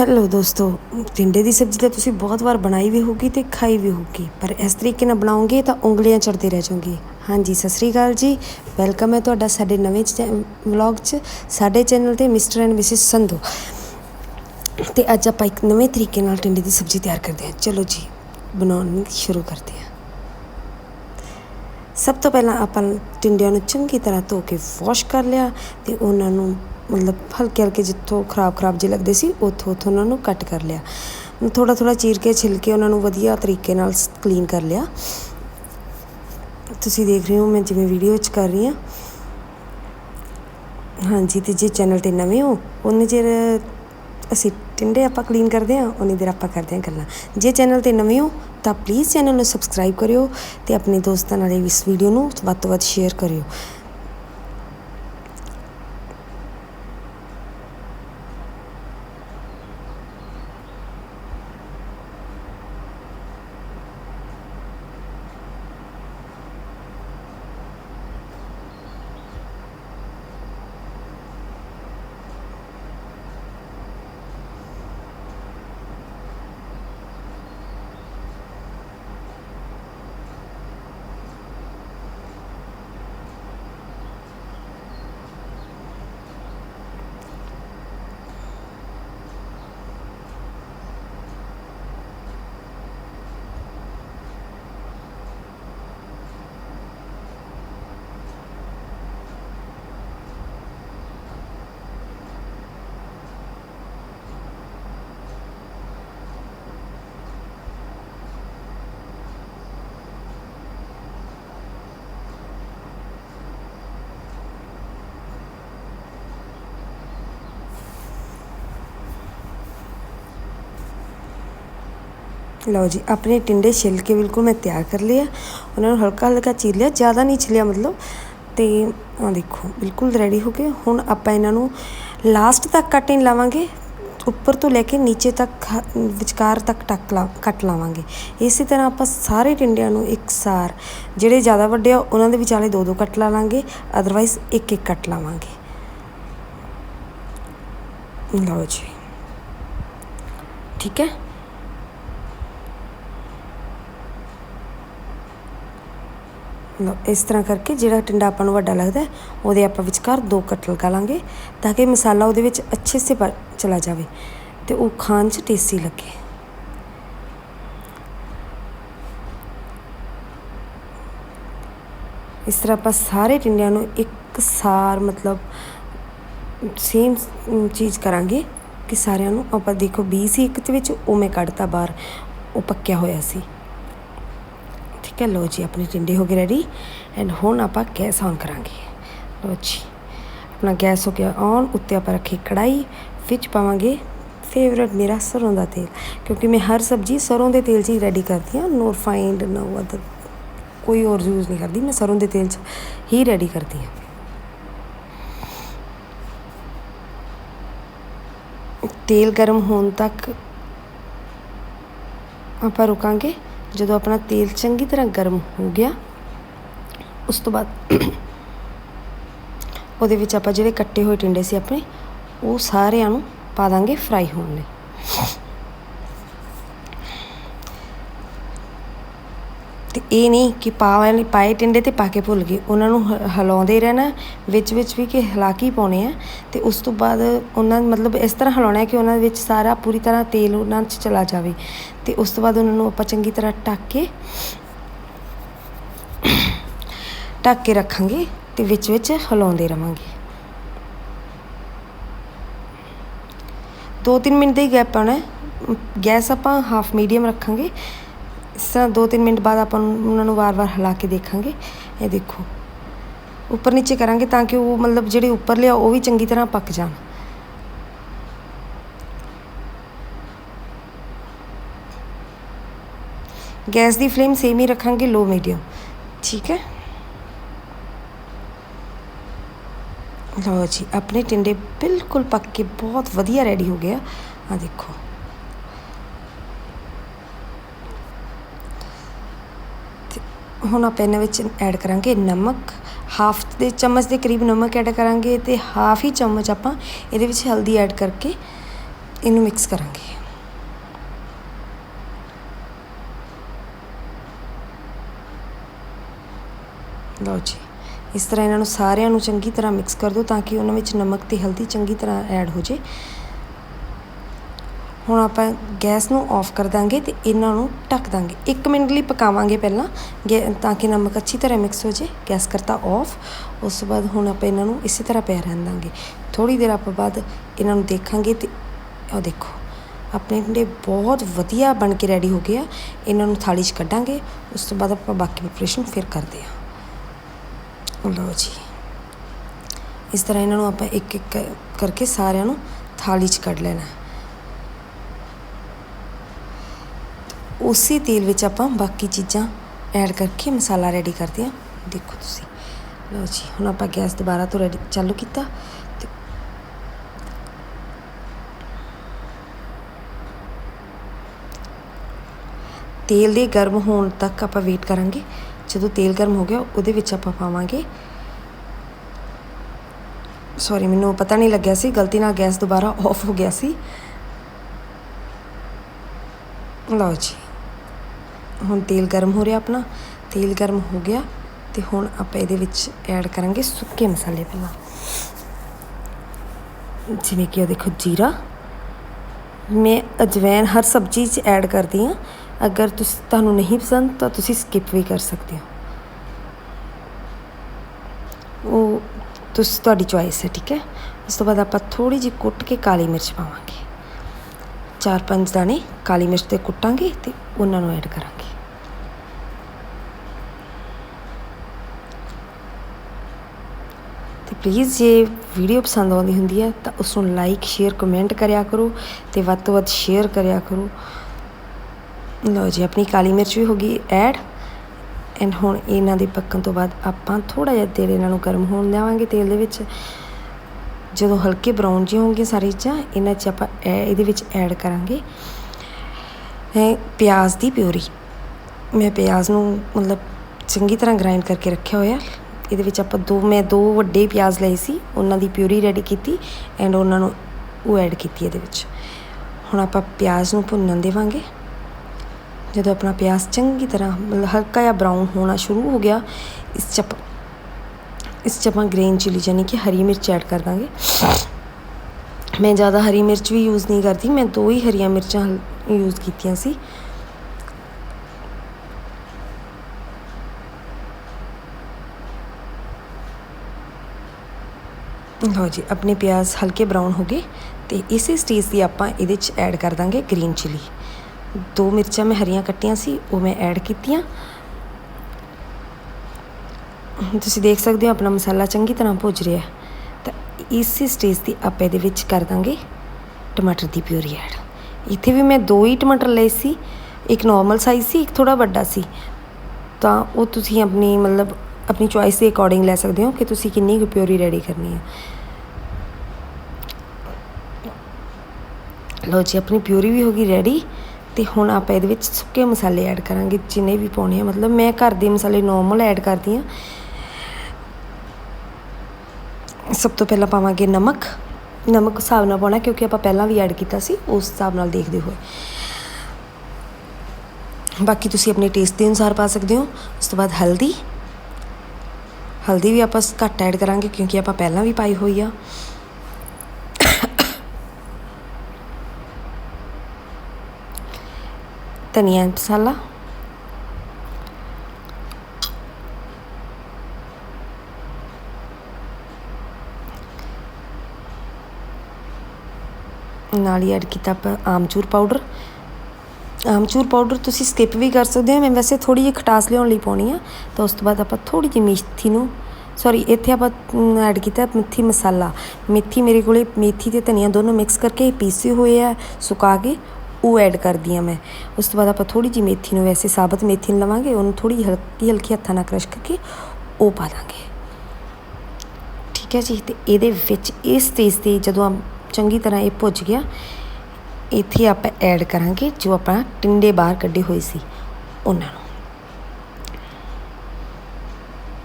Hello ਦੋਸਤੋ, ਟਿੰਡੇ ਦੀ ਸਬਜ਼ੀ ਤਾਂ ਤੁਸੀਂ ਬਹੁਤ ਵਾਰ ਬਣਾਈ ਵੀ ਹੋਊਗੀ ਤੇ ਖਾਈ ਵੀ ਹੋਊਗੀ, ਪਰ ਇਸ ਤਰੀਕੇ ਨਾਲ ਬਣਾਓਗੇ ਤਾਂ ਉਂਗਲੀਆਂ ਚੜਦੇ ਰਹਿ ਜਾਓਗੇ। ਹਾਂਜੀ, ਸਤਿ ਸ੍ਰੀ ਅਕਾਲ ਜੀ। ਵੈਲਕਮ ਹੈ ਤੁਹਾਡਾ ਸਾਡੇ ਨਵੇਂ ਵਲੌਗ 'ਚ, ਸਾਡੇ ਚੈਨਲ ਤੇ ਮਿਸਟਰ ਐਂਡ ਮਿਸਿਸ ਸੰਧੂ। ਤੇ ਅੱਜ ਆਪਾਂ ਇੱਕ ਨਵੇਂ ਤਰੀਕੇ ਨਾਲ ਟਿੰਡੇ ਦੀ ਸਬਜ਼ੀ ਤਿਆਰ ਕਰਦੇ ਹਾਂ। ਚਲੋ ਜੀ, ਬਣਾਉਣੀ ਸ਼ੁਰੂ ਕਰਦੇ ਹਾਂ। ਸਭ ਤੋਂ ਪਹਿਲਾਂ ਆਪਾਂ ਟਿੰਡਿਆਂ ਨੂੰ ਚੰਗੀ ਤਰ੍ਹਾਂ ਧੋ ਕੇ ਵਾਸ਼ ਕਰ ਲਿਆ ਤੇ ਉਹਨਾਂ ਨੂੰ ਮਤਲਬ ਹਲਕੇ ਹਲਕੇ ਜਿੱਥੋਂ ਖਰਾਬ ਖਰਾਬ ਜਿਹੇ ਲੱਗਦੇ ਸੀ, ਉੱਥੋਂ ਉੱਥੋਂ ਉਹਨਾਂ ਨੂੰ ਕੱਟ ਕਰ ਲਿਆ। ਥੋੜਾ ਥੋੜਾ ਚੀਰ ਕੇ ਛਿਲ ਕੇ ਉਹਨਾਂ ਨੂੰ ਵਧੀਆ ਤਰੀਕੇ ਨਾਲ ਕਲੀਨ ਕਰ ਲਿਆ। ਤੁਸੀਂ ਦੇਖ ਰਹੇ ਹੋ, ਮੈਂ ਜਿਵੇਂ ਵੀਡੀਓ 'ਚ ਕਰ ਰਹੀ ਹਾਂ। ਹਾਂਜੀ, ਤੇ ਜੇ ਚੈਨਲ ਤੇ ਨਵੇਂ ਹੋ ਉਹਨੇ ਚਿਰ ਅਸੀਂ ਟਿੰਡੇ ਆਪਾਂ ਕਲੀਨ ਕਰਦੇ ਹਾਂ ਉਹਨੇ ਦੇਰ ਆਪਾਂ ਕਰਦੇ ਹਾਂ ਗੱਲਾਂ। ਜੇ ਚੈਨਲ ਤੇ ਨਵੇਂ ਹੋ, ਤਾਂ ਪਲੀਜ਼ ਚੈਨਲ ਨੂੰ ਸਬਸਕ੍ਰਾਈਬ ਕਰਿਓ ਤੇ ਆਪਣੇ ਦੋਸਤਾਂ ਨਾਲ ਇਸ ਵੀਡੀਓ ਨੂੰ ਵੱਧ ਤੋਂ ਵੱਧ ਸ਼ੇਅਰ ਕਰਿਓ। ਲਓ ਜੀ, ਆਪਣੇ ਟਿੰਡੇ ਛਿਲ ਕੇ ਬਿਲਕੁਲ ਮੈਂ ਤਿਆਰ ਕਰ ਲਿਆ ਉਹਨਾਂ ਨੂੰ ਹਲਕਾ ਹਲਕਾ ਚੀਰ ਲਿਆ, ਜ਼ਿਆਦਾ ਨਹੀਂ ਛਿਲਿਆ ਮਤਲਬ। ਤੇ ਆ ਦੇਖੋ, ਬਿਲਕੁਲ ਰੈਡੀ ਹੋ ਗਏ। ਹੁਣ ਆਪਾਂ ਇਹਨਾਂ ਨੂੰ ਲਾਸਟ ਤੱਕ ਕੱਟ ਨਹੀਂ ਲਾਵਾਂਗੇ। ਉੱਪਰ ਤੋਂ ਲੈ ਕੇ ਨੀਚੇ ਤੱਕ ਵਿਚਕਾਰ ਤੱਕ ਟੱਕ ਲਾ ਕੱਟ ਲਾਵਾਂਗੇ। ਇਸੇ ਤਰ੍ਹਾਂ ਆਪਾਂ ਸਾਰੇ ਟਿੰਡਿਆਂ ਨੂੰ ਇੱਕਸਾਰ ਜਿਹੜੇ ਜ਼ਿਆਦਾ ਵੱਡੇ ਆ, ਉਹਨਾਂ ਦੇ ਵਿਚਾਲੇ ਦੋ ਦੋ ਕੱਟ ਲਾ ਲਾਂਗੇ। ਅਦਰਵਾਈਜ਼ ਇੱਕ ਇੱਕ ਕੱਟ ਲਾਵਾਂਗੇ। ਲਓ ਜੀ। ਠੀਕ ਹੈ? ਲਓ ਇਸ ਤਰ੍ਹਾਂ ਕਰਕੇ ਜਿਹੜਾ ਟਿੰਡਾ ਆਪਾਂ ਨੂੰ ਵੱਡਾ ਲੱਗਦਾ ਉਹਦੇ ਆਪਾਂ ਵਿਚਕਾਰ ਦੋ ਕੱਟ ਲਗਾ ਲਾਂਗੇ ਤਾਂ ਕਿ ਮਸਾਲਾ ਉਹਦੇ ਵਿੱਚ ਅੱਛੇ ਸੇ ਚਲਾ ਜਾਵੇ ਤੇ ਉਹ ਖਾਣ 'ਚ ਟੇਸਟੀ ਲੱਗੇ। ਇਸ ਤਰ੍ਹਾਂ ਆਪਾਂ ਸਾਰੇ ਟਿੰਡਿਆਂ ਨੂੰ ਇੱਕ ਸਾਰ ਮਤਲਬ ਸੇਮ ਚੀਜ਼ ਕਰਾਂਗੇ ਕਿ ਸਾਰਿਆਂ ਨੂੰ ਆਪਾਂ ਦੇਖੋ 20 ਸੀ ਇੱਕ ਦੇ ਵਿੱਚ ਉਹ ਮੈਂ ਕੱਢਤਾ ਬਾਹਰ, ਉਹ ਪੱਕਿਆ ਹੋਇਆ ਸੀ। ਠੀਕ ਹੈ ਲੋ ਜੀ, ਆਪਣੇ ਟਿੰਡੇ ਹੋ ਗਏ ਰੈਡੀ ਐਂਡ ਹੁਣ ਆਪਾਂ ਗੈਸ ਔਨ ਕਰਾਂਗੇ। ਲੋ ਜੀ, ਆਪਣਾ ਗੈਸ ਹੋ ਗਿਆ ਔਨ ਉੱਤੇ ਆਪਾਂ ਰੱਖੀ ਕੜਾਈ ਵਿੱਚ ਪਾਵਾਂਗੇ ਫੇਵਰਟ ਮੇਰਾ ਸਰੋਂ ਦਾ ਤੇਲ, ਕਿਉਂਕਿ ਮੈਂ ਹਰ ਸਬਜ਼ੀ ਸਰੋਂ ਦੇ ਤੇਲ 'ਚ ਹੀ ਰੈਡੀ ਕਰਦੀ ਹਾਂ ਨੋ ਰਿਫਾਈਂਡ ਨੋ ਅਦਰ ਕੋਈ ਹੋਰ ਯੂਜ਼ ਨਹੀਂ ਕਰਦੀ, ਮੈਂ ਸਰੋਂ ਦੇ ਤੇਲ 'ਚ ਹੀ ਰੈਡੀ ਕਰਦੀ ਹਾਂ। ਤੇਲ ਗਰਮ ਹੋਣ ਤੱਕ ਆਪਾਂ ਰੁਕਾਂਗੇ। ਜਦੋਂ ਆਪਣਾ ਤੇਲ ਚੰਗੀ ਤਰ੍ਹਾਂ ਗਰਮ ਹੋ ਗਿਆ, ਉਸ ਤੋਂ ਬਾਅਦ ਉਹਦੇ ਵਿੱਚ ਆਪਾਂ ਜਿਹੜੇ ਕੱਟੇ ਹੋਏ ਟਿੰਡੇ ਸੀ ਆਪਣੇ, ਉਹ ਸਾਰਿਆਂ ਨੂੰ ਪਾ ਦਾਂਗੇ ਫਰਾਈ ਹੋਣ ਲਈ। ਤੇ ਇਹ ਨਹੀਂ ਕਿ ਪਾ ਲਈ ਪਾਏ ਟਿੰਡੇ ਤੇ ਪਾ ਕੇ ਭੁੱਲ ਗਏ। ਉਹਨਾਂ ਨੂੰ ਹਿਲਾਉਂਦੇ ਰਹਿਣਾ, ਵਿੱਚ ਵਿੱਚ ਵੀ ਕਿ ਹਿਲਾ ਕੇ ਪਾਉਣੇ ਆ। ਤੇ ਉਸ ਤੋਂ ਬਾਅਦ ਉਹਨਾਂ ਮਤਲਬ ਇਸ ਤਰ੍ਹਾਂ ਹਿਲਾਉਣਾ ਕਿ ਉਹਨਾਂ ਵਿੱਚ ਸਾਰਾ ਪੂਰੀ ਤਰ੍ਹਾਂ ਤੇਲ ਉਹਨਾਂ 'ਚ ਚਲਾ ਜਾਵੇ। ਤੇ ਉਸ ਤੋਂ ਬਾਅਦ ਉਹਨਾਂ ਨੂੰ ਆਪਾਂ ਚੰਗੀ ਤਰ੍ਹਾਂ ਢੱਕ ਕੇ ਢੱਕ ਕੇ ਰੱਖਾਂਗੇ ਤੇ ਵਿੱਚ ਵਿੱਚ ਹਿਲਾਉਂਦੇ ਰਵਾਂਗੇ। 2-3 ਮਿੰਟ ਦਾ ਹੀ ਗੈਪ ਪਾਉਣਾ ਗੈਸ ਆਪਾਂ ਹਾਫ ਮੀਡੀਅਮ ਰੱਖਾਂਗੇ। ਇਸ ਤਰ੍ਹਾਂ 2-3 ਮਿੰਟ ਬਾਅਦ ਆਪਾਂ ਉਹਨਾਂ ਨੂੰ ਵਾਰ-ਵਾਰ ਹਿਲਾ ਕੇ ਦੇਖਾਂਗੇ। ਇਹ ਦੇਖੋ। ਉੱਪਰ ਨੀਚੇ ਕਰਾਂਗੇ ਤਾਂ ਕਿ ਉਹ ਮਤਲਬ ਜਿਹੜੇ ਉੱਪਰ ਲਿਆ ਉਹ ਵੀ ਚੰਗੀ ਤਰ੍ਹਾਂ ਪੱਕ ਜਾਣ। ਗੈਸ ਦੀ ਫਲੇਮ ਸੇਮ ਹੀ ਰੱਖਾਂਗੇ, ਲੋ ਮੀਡੀਅਮ। ਠੀਕ ਹੈ? ਲਓ ਜੀ, ਆਪਣੇ ਟਿੰਡੇ ਬਿਲਕੁਲ ਪੱਕ ਕੇ ਬਹੁਤ ਵਧੀਆ ਰੈਡੀ ਹੋ ਗਿਆ ਆ। ਦੇਖੋ। ਹੁਣ ਆਪਾਂ ਇਹਨਾਂ ਵਿੱਚ ਐਡ ਕਰਾਂਗੇ ਨਮਕ ਹਾਫ ਦੇ ਚਮਚ ਦੇ ਕਰੀਬ ਨਮਕ ਐਡ ਕਰਾਂਗੇ ਤੇ ਹਾਫ ਹੀ ਚਮਚ ਆਪਾਂ ਇਹਦੇ ਵਿੱਚ ਹਲਦੀ ਐਡ ਕਰਕੇ ਇਹਨੂੰ ਮਿਕਸ ਕਰਾਂਗੇ। ਲਓ ਜੀ, ਇਸ ਤਰ੍ਹਾਂ ਇਹਨਾਂ ਨੂੰ ਸਾਰਿਆਂ ਨੂੰ ਚੰਗੀ ਤਰ੍ਹਾਂ ਮਿਕਸ ਕਰ ਦਿਓ ਤਾਂ ਕਿ ਉਹਨਾਂ ਵਿੱਚ ਨਮਕ ਤੇ ਹਲਦੀ ਚੰਗੀ ਤਰ੍ਹਾਂ ਐਡ ਹੋ ਜੇ। ਹੁਣ ਆਪਾਂ ਗੈਸ ਨੂੰ ਆਫ ਕਰ ਦਾਂਗੇ ਤੇ ਇਹਨਾਂ ਨੂੰ ਢੱਕ ਦਾਂਗੇ। 1 ਮਿੰਟ ਲਈ ਪਕਾਵਾਂਗੇ ਪਹਿਲਾਂ। ਗੈ- ਤਾਂ ਕਿ ਨਮਕ ਅੱਛੀ ਤਰ੍ਹਾਂ ਮਿਕਸ ਹੋ ਜੇ ਗੈਸ ਕਰਤਾ ਆਫ ਉਸ ਤੋਂ ਬਾਅਦ ਹੁਣ ਆਪਾਂ ਇਹਨਾਂ ਨੂੰ ਇਸੇ ਤਰ੍ਹਾਂ ਪਿਆ ਰਹਿਣ ਦਾਂਗੇ। ਥੋੜੀ ਦੇਰ ਆਪਾਂ ਬਾਅਦ ਇਹਨਾਂ ਨੂੰ ਦੇਖਾਂਗੇ ਤੇ ਉਹ ਦੇਖੋ, ਆਪਣੇ ਟਿੰਡੇ ਬਹੁਤ ਵਧੀਆ ਬਣ ਕੇ ਰੈਡੀ ਹੋ ਗਏ ਆ। ਇਹਨਾਂ ਨੂੰ ਥਾਲੀ 'ਚ ਕੱਢਾਂਗੇ। ਉਸ ਤੋਂ ਬਾਅਦ ਆਪਾਂ ਬਾਕੀ ਪ੍ਰੈਪਰੇਸ਼ਨ ਫਿਰ ਕਰਦੇ ਹਾਂ। ਲਓ ਜੀ। ਇਸ ਤਰ੍ਹਾਂ ਇਹਨਾਂ ਨੂੰ ਆਪਾਂ ਇੱਕ ਇੱਕ ਕਰਕੇ ਸਾਰਿਆਂ ਨੂੰ ਥਾਲੀ 'ਚ ਕੱਢ ਲੈਣਾ। ਉਸੇ ਤੇਲ ਵਿੱਚ ਆਪਾਂ ਬਾਕੀ ਚੀਜ਼ਾਂ ਐਡ ਕਰਕੇ ਮਸਾਲਾ ਰੈਡੀ ਕਰਦੇ ਹਾਂ। ਦੇਖੋ ਤੁਸੀਂ। ਲਓ ਜੀ, ਹੁਣ ਆਪਾਂ ਗੈਸ ਦੁਬਾਰਾ ਤੋਂ ਰੈਡੀ ਚਾਲੂ ਕੀਤਾ ਤੇਲ ਦੇ ਗਰਮ ਹੋਣ ਤੱਕ ਆਪਾਂ ਵੇਟ ਕਰਾਂਗੇ। ਜਦੋਂ ਤੇਲ ਗਰਮ ਹੋ ਗਿਆ, ਉਹਦੇ ਵਿੱਚ ਆਪਾਂ ਪਾਵਾਂਗੇ। ਸੌਰੀ ਮੈਨੂੰ ਪਤਾ ਨਹੀਂ ਲੱਗਿਆ ਸੀ, ਗਲਤੀ ਨਾਲ ਗੈਸ ਦੁਬਾਰਾ ਆਫ ਹੋ ਗਿਆ ਸੀ। ਲਓ ਜੀ। ਹੁਣ ਤੇਲ ਗਰਮ ਹੋ ਰਿਹਾ ਆਪਣਾ, ਤੇਲ ਗਰਮ ਹੋ ਗਿਆ ਤੇ ਹੁਣ ਆਪਾਂ ਇਹਦੇ ਵਿੱਚ ਐਡ ਕਰਾਂਗੇ ਸੁੱਕੇ ਮਸਾਲੇ ਪਹਿਲਾਂ। ਜਿਵੇਂ ਕਿ ਉਹ ਦੇਖੋ ਜੀਰਾ। ਮੈਂ ਅਜਵੈਨ ਹਰ ਸਬਜ਼ੀ 'ਚ ਐਡ ਕਰਦੀ ਹਾਂ। ਅਗਰ ਤੁਸੀਂ, ਤੁਹਾਨੂੰ ਨਹੀਂ ਪਸੰਦ ਤਾਂ ਤੁਸੀਂ ਸਕਿਪ ਵੀ ਕਰ ਸਕਦੇ ਹੋ। ਉਹ ਤੁਸੀਂ, ਤੁਹਾਡੀ ਚੁਆਇਸ ਹੈ, ਠੀਕ ਹੈ? ਉਸ ਤੋਂ ਬਾਅਦ ਆਪਾਂ ਥੋੜੀ ਜਿਹੀ ਕੁੱਟ ਕੇ ਕਾਲੀ ਮਿਰਚ ਪਾਵਾਂਗੇ। ਚਾਰ ਪੰਜ ਦਾਣੇ ਕਾਲੀ ਮਿਰਚ ਦੇ ਕੁੱਟਾਂਗੇ ਤੇ ਉਹਨਾਂ ਨੂੰ ਐਡ ਕਰਾਂਗੇ। ਪਲੀਜ਼ ਜੇ ਵੀਡੀਓ ਪਸੰਦ ਆਉਂਦੀ ਹੁੰਦੀ ਹੈ ਤਾਂ ਉਸ ਨੂੰ ਲਾਈਕ ਸ਼ੇਅਰ ਕਮੈਂਟ ਕਰਿਆ ਕਰੋ ਤੇ ਵੱਧ ਤੋਂ ਵੱਧ ਸ਼ੇਅਰ ਕਰਿਆ ਕਰੋ। ਲਓ ਜੀ, ਆਪਣੀ ਕਾਲੀ ਮਿਰਚ ਵੀ ਹੋ ਗਈ ਐਡ ਐਂਡ ਹੁਣ ਇਹਨਾਂ ਦੇ ਪੱਕਣ ਤੋਂ ਬਾਅਦ ਆਪਾਂ ਥੋੜਾ ਜਿਹਾ ਤੇਲ ਇਹਨਾਂ ਨੂੰ ਗਰਮ ਹੋਣ ਦੇਵਾਂਗੇ ਤੇਲ ਦੇ ਵਿੱਚ। ਜਦੋਂ ਹਲਕੇ ਬਰਾਊਨ ਜਿਹੇ ਹੋਣਗੇ ਸਾਰੀ ਚੀਜ਼ਾਂ ਇਹਨਾਂ 'ਚ ਆਪਾਂ ਐ- ਇਹਦੇ ਵਿੱਚ ਐਡ ਕਰਾਂਗੇ। ਪਿਆਜ਼ ਦੀ ਪਿਊਰੀ। ਮੈਂ ਪਿਆਜ਼ ਨੂੰ ਮਤਲਬ ਚੰਗੀ ਤਰ੍ਹਾਂ ਗ੍ਰਾਈਂਡ ਕਰਕੇ ਰੱਖਿਆ ਹੋਇਆ। ਇਹਦੇ ਵਿੱਚ ਆਪਾਂ ਦੋ, ਮੈਂ ਦੋ ਵੱਡੇ ਪਿਆਜ਼ ਲਏ ਸੀ, ਉਹਨਾਂ ਦੀ ਪਿਊਰੀ ਰੈਡੀ ਕੀਤੀ ਐਂਡ ਉਹਨਾਂ ਨੂੰ ਉਹ ਐਡ ਕੀਤੀ ਇਹਦੇ ਵਿੱਚ। ਹੁਣ ਆਪਾਂ ਪਿਆਜ਼ ਨੂੰ ਭੁੰਨਣ ਦੇਵਾਂਗੇ। ਜਦੋਂ ਆਪਣਾ ਪਿਆਜ਼ ਚੰਗੀ ਤਰ੍ਹਾਂ ਮਤਲਬ ਹਲਕਾ ਜਿਹਾ ਬਰਾਊਨ ਹੋਣਾ ਸ਼ੁਰੂ ਹੋ ਗਿਆ, ਇਸ 'ਚ ਆਪਾਂ ਇਸ 'ਚ ਆਪਾਂ ਗ੍ਰੀਨ ਚਿਲੀ ਯਾਨੀ ਕਿ ਹਰੀ ਮਿਰਚ ਐਡ ਕਰ ਦਾਂਗੇ। ਮੈਂ ਜ਼ਿਆਦਾ ਹਰੀ ਮਿਰਚ ਵੀ ਯੂਜ਼ ਨਹੀਂ ਕਰਦੀ, ਮੈਂ ਦੋ ਹੀ ਹਰੀਆਂ ਮਿਰਚਾਂ ਯੂਜ਼ ਕੀਤੀਆਂ ਸੀ। ਲਓ ਜੀ, ਆਪਣੇ ਪਿਆਜ਼ ਹਲਕੇ ਬਰਾਊਨ ਹੋ ਗਏ ਤੇ ਇਸੇ ਸਟੇਜ ਦੀ ਆਪਾਂ ਇਹਦੇ 'ਚ ਐਡ ਕਰ ਦਾਂਗੇ ਗ੍ਰੀਨ ਚਿਲੀ ਦੋ ਮਿਰਚਾਂ ਮੈਂ ਹਰੀਆਂ ਕੱਟੀਆਂ ਸੀ, ਉਹ ਮੈਂ ਐਡ ਕੀਤੀਆਂ। ਤੁਸੀਂ ਦੇਖ ਸਕਦੇ ਹੋ ਆਪਣਾ ਮਸਾਲਾ ਚੰਗੀ ਤਰ੍ਹਾਂ ਭੁੱਜ ਰਿਹਾ ਤਾਂ ਇਸੇ ਸਟੇਜ ਦੀ ਆਪਾਂ ਇਹਦੇ ਵਿੱਚ ਕਰ ਦਾਂਗੇ ਟਮਾਟਰ ਦੀ ਪਿਊਰੀ ਐਡ ਇੱਥੇ ਵੀ ਮੈਂ ਦੋ ਹੀ ਟਮਾਟਰ ਲਏ ਸੀ, ਇੱਕ ਨਾਰਮਲ ਸਾਈਜ਼ ਸੀ, ਇੱਕ ਥੋੜਾ ਵੱਡਾ ਸੀ। ਤਾਂ ਉਹ ਤੁਸੀਂ ਆਪਣੀ ਮਤਲਬ ਆਪਣੀ ਚੁਆਇਸ ਦੇ ਅਕੋਰਡਿੰਗ ਲੈ ਸਕਦੇ ਹੋ ਕਿ ਤੁਸੀਂ ਕਿੰਨੀ ਕੁ ਪਿਓਰੀ ਰੈਡੀ ਕਰਨੀ ਹੈ। ਲਓ ਜੀ, ਆਪਣੀ ਪਿਊਰੀ ਵੀ ਹੋ ਗਈ ਰੈਡੀ ਤੇ ਹੁਣ ਆਪਾਂ ਇਹਦੇ ਵਿੱਚ ਸੁੱਕੇ ਮਸਾਲੇ ਐਡ ਕਰਾਂਗੇ, ਜਿੰਨੇ ਵੀ ਪਾਉਣੇ ਆ। ਮਤਲਬ ਮੈਂ ਘਰ ਦੇ ਮਸਾਲੇ ਨਾਰਮਲ ਐਡ ਕਰਦੀ ਆ ਸਭ ਤੋਂ ਪਹਿਲਾਂ ਪਾਵਾਂਗੇ ਨਮਕ। ਨਮਕ ਹਿਸਾਬ ਨਾਲ ਪਾਉਣਾ, ਕਿਉਂਕਿ ਆਪਾਂ ਪਹਿਲਾਂ ਵੀ ਐਡ ਕੀਤਾ ਸੀ, ਉਸ ਹਿਸਾਬ ਨਾਲ ਦੇਖਦੇ ਹੋਏ। ਬਾਕੀ ਤੁਸੀਂ ਆਪਣੇ ਟੇਸਟ ਦੇ ਅਨੁਸਾਰ ਪਾ ਸਕਦੇ ਹੋ। ਉਸ ਤੋਂ ਬਾਅਦ ਹਲਦੀ। ਹਲਦੀ ਵੀ ਆਪਾਂ ਘੱਟ ਐਡ ਕਰਾਂਗੇ ਕਿਉਂਕਿ ਆਪਾਂ ਪਹਿਲਾਂ ਵੀ ਪਾਈ ਹੋਈ ਆ। ਧਨੀਆ ਮਸਾਲਾ। ਨਾਲ ਹੀ ਐਡ ਕੀਤਾ ਆਪਾਂ ਆਮਚੂਰ ਪਾਊਡਰ ਆਮਚੂਰ ਪਾਊਡਰ ਤੁਸੀਂ ਸਕਿਪ ਵੀ ਕਰ ਸਕਦੇ ਹੋ ਮੈਂ ਵੈਸੇ ਥੋੜੀ ਜਿਹੀ ਖਟਾਸ ਲਿਆਉਣ ਲਈ ਪਾਉਣੀ ਆ, ਤਾਂ ਉਸ ਤੋਂ ਬਾਅਦ ਆਪਾਂ ਥੋੜੀ ਜਿਹੀ ਮੇਥੀ ਨੂੰ ਸੌਰੀ ਇੱਥੇ ਆਪਾਂ ਐਡ ਕੀਤਾ ਮੇਥੀ ਮਸਾਲਾ। ਮੇਥੀ ਮੇਰੇ ਕੋਲੇ, ਮੇਥੀ ਤੇ ਧਨੀਆ ਦੋਨੋਂ ਮਿਕਸ ਕਰਕੇ ਪੀਸੇ ਹੋਏ ਆ, ਸੁਕਾ ਕੇ ਉਹ ਐਡ ਕਰਦੀ ਆ ਮੈਂ। ਉਸ ਤੋਂ ਬਾਅਦ ਆਪਾਂ ਥੋੜੀ ਜਿਹੀ ਮੇਥੀ ਨੂੰ ਵੈਸੇ ਸਾਬਤ ਮੇਥੀ ਨੂੰ ਲਵਾਂਗੇ, ਉਹਨੂੰ ਥੋੜੀ ਹਲਕੀ ਹਲਕੀ ਹੱਥਾਂ ਨਾਲ ਕ੍ਰਸ਼ ਕਰਕੇ ਉਹ ਪਾ ਦਾਂਗੇ। ਠੀਕ ਹੈ ਜੀ, ਤੇ ਇਹਦੇ ਵਿੱਚ ਇਸ ਸਟੇਜ ਤੇ ਜਦੋਂ ਆ ਚੰਗੀ ਤਰ੍ਹਾਂ ਇਹ ਭੁੱਜ ਗਿਆ ਇੱਥੇ ਆਪਾਂ ਐਡ ਕਰਾਂਗੇ ਜੋ ਆਪਾਂ ਟਿੰਡੇ ਬਾਹਰ ਕੱਢੇ ਹੋਏ ਸੀ ਉਹਨਾਂ ਨੂੰ।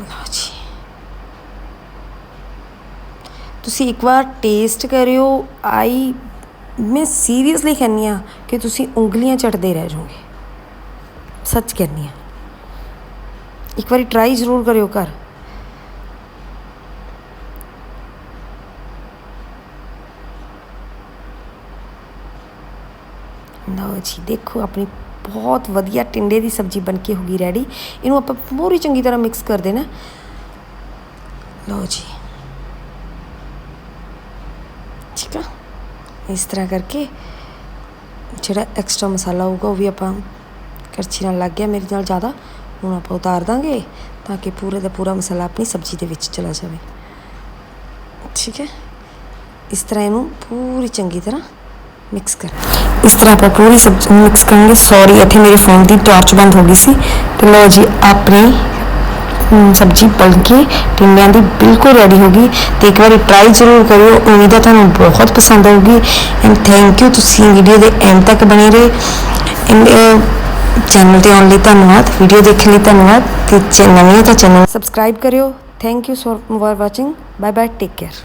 ਲਓ ਜੀ। ਤੁਸੀਂ ਇੱਕ ਵਾਰ ਟੇਸਟ ਕਰਿਓ। ਆਈ ਮੈਂ ਸੀਰੀਅਸਲੀ ਕਹਿੰਦੀ ਆ ਕਿ ਤੁਸੀਂ ਉਂਗਲੀਆਂ ਚਟਦੇ ਰਹਿ ਜਾਓਗੇ। ਸੱਚ ਕਹਿੰਦੀ ਆ ਇੱਕ ਵਾਰੀ ਟਰਾਈ ਜ਼ਰੂਰ ਕਰਿਓ ਘਰ। ਲਓ ਜੀ ਦੇਖੋ, ਆਪਣੀ ਬਹੁਤ ਵਧੀਆ ਟਿੰਡੇ ਦੀ ਸਬਜ਼ੀ ਬਣ ਕੇ ਹੋ ਗਈ ਰੈਡੀ। ਇਹਨੂੰ ਆਪਾਂ ਪੂਰੀ ਚੰਗੀ ਤਰ੍ਹਾਂ ਮਿਕਸ ਕਰ ਦੇਣਾ। ਲਓ ਜੀ। ਠੀਕ ਆ? ਇਸ ਤਰ੍ਹਾਂ ਕਰਕੇ ਜਿਹੜਾ ਐਕਸਟਰਾ ਮਸਾਲਾ ਹੋਊਗਾ, ਉਹ ਵੀ ਆਪਾਂ ਕਰਛੀ ਨਾਲ ਲੱਗ ਗਿਆ ਮੇਰੇ ਨਾਲ ਜ਼ਿਆਦਾ। ਹੁਣ ਆਪਾਂ ਉਤਾਰ ਦਾਂਗੇ ਤਾਂ ਕਿ ਪੂਰੇ ਦਾ ਪੂਰਾ ਮਸਾਲਾ ਆਪਣੀ ਸਬਜ਼ੀ ਦੇ ਵਿੱਚ ਚਲਾ ਜਾਵੇ। ਠੀਕ ਹੈ? ਇਸ ਤਰ੍ਹਾਂ ਇਹਨੂੰ ਪੂਰੀ ਚੰਗੀ ਤਰ੍ਹਾਂ ਮਿਕਸ ਕਰ ਇਸ ਤਰ੍ਹਾਂ ਆਪਾਂ ਪੂਰੀ ਸਬਜ਼ੀ ਮਿਕਸ ਕਰਾਂਗੇ ਸੌਰੀ ਇੱਥੇ ਮੇਰੇ ਫੋਨ ਦੀ ਟਾਰਚ ਬੰਦ ਹੋ ਗਈ ਸੀ ਤੇ ਲਓ ਜੀ, ਆਪਣੀ ਸਬਜ਼ੀ ਬਣ ਕੇ ਟਿੰਡਿਆਂ ਦੀ ਬਿਲਕੁਲ ਰੈਡੀ ਹੋ ਗਈ ਤੇ ਇੱਕ ਵਾਰੀ ਟਰਾਈ ਜ਼ਰੂਰ ਕਰਿਓ, ਉਮੀਦ ਹੈ ਤੁਹਾਨੂੰ ਬਹੁਤ ਪਸੰਦ ਆਊਗੀ ਐਂਡ ਥੈਂਕ ਯੂ ਤੁਸੀਂ ਵੀਡੀਓ ਦੇ ਐਂਡ ਤੱਕ ਬਣੇ ਰਹੇ ਐਂਡ ਚੈਨਲ ਤੇ ਆਉਣ ਲਈ ਧੰਨਵਾਦ ਵੀਡੀਓ ਦੇਖਣ ਲਈ ਧੰਨਵਾਦ ਤੇ ਜੇ ਨਵੇਂ ਹੋ ਤਾਂ ਚੈਨਲ ਸਬਸਕ੍ਰਾਈਬ ਕਰਿਓ thank you for watching bye bye take care